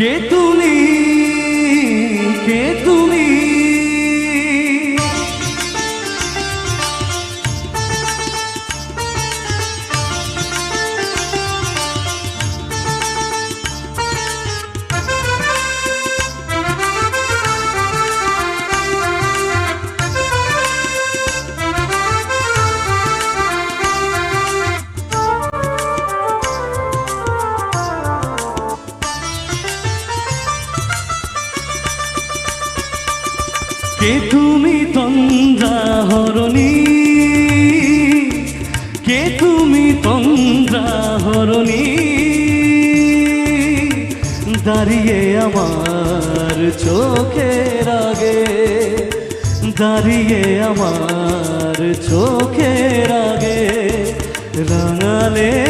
কে তুমি? কে তুমি? কে তুমি তন্দ্রা হরণী? কে তুমি তন্দ্রা হরণী? দাঁড়িয়ে আমার চোখের আগে, দাঁড়িয়ে আমার চোখের আগে, রাঙালে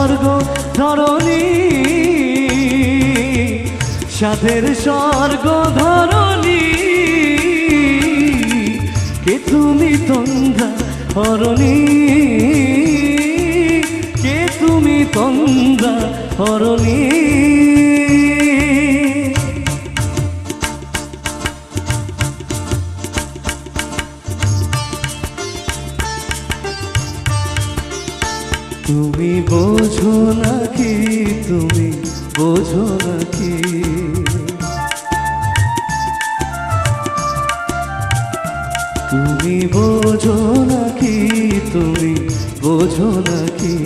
স্বর্গ ধরণী। সাধের স্বর্গ ধরণী। কে তুমি তন্দ্রা হরণী? কে তুমি তন্দ্রা হরণী? তুমি বোঝো নাকি, তুমি বোঝো নাকি? তুমি বোঝো নাকি, তুমি বোঝো নাকি?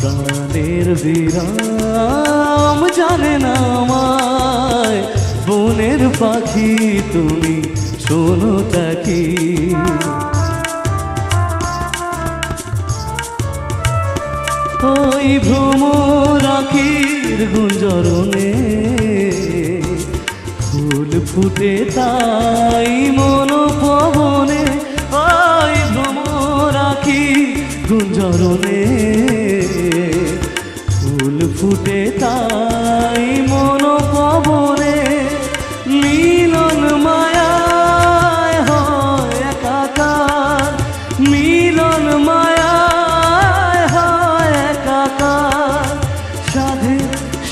প্রাণের বিরাম জানে না আমায়। বনের পাখি, তুমি শোনো তাকি ওই ভ্রমরাখির গুঞ্জরণে। ফুল ফুটে তাই মন পবনে ওই ভ্রমরাখি গুঞ্জরণে। ফুল ফুটে তাই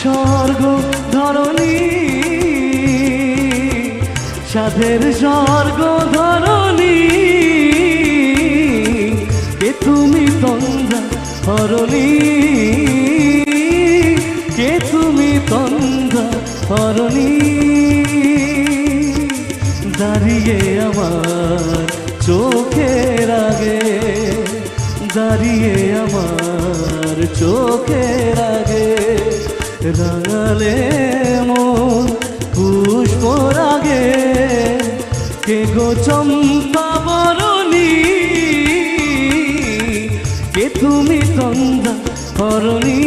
স্বর্গ ধরণী। সাধের স্বর্গ ধরণী। কে তুমি তন্দ্রা হরণী? কে তুমি তন্দ্রা হরণী? দাঁড়িয়ে আমার চোখের আগে, দাঁড়িয়ে আমার চোখের আগে। রাঙালে মন পুষ্প রাগে কে গো চম্পা বরণী? কে তুমি তন্দা হরণী?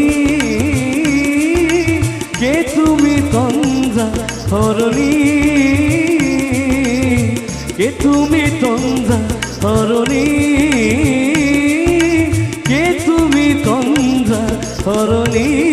কে তুমি তন্দা হরণী? কে তুমি তন্দা হরণী? কে তুমি তন্দা হরণী?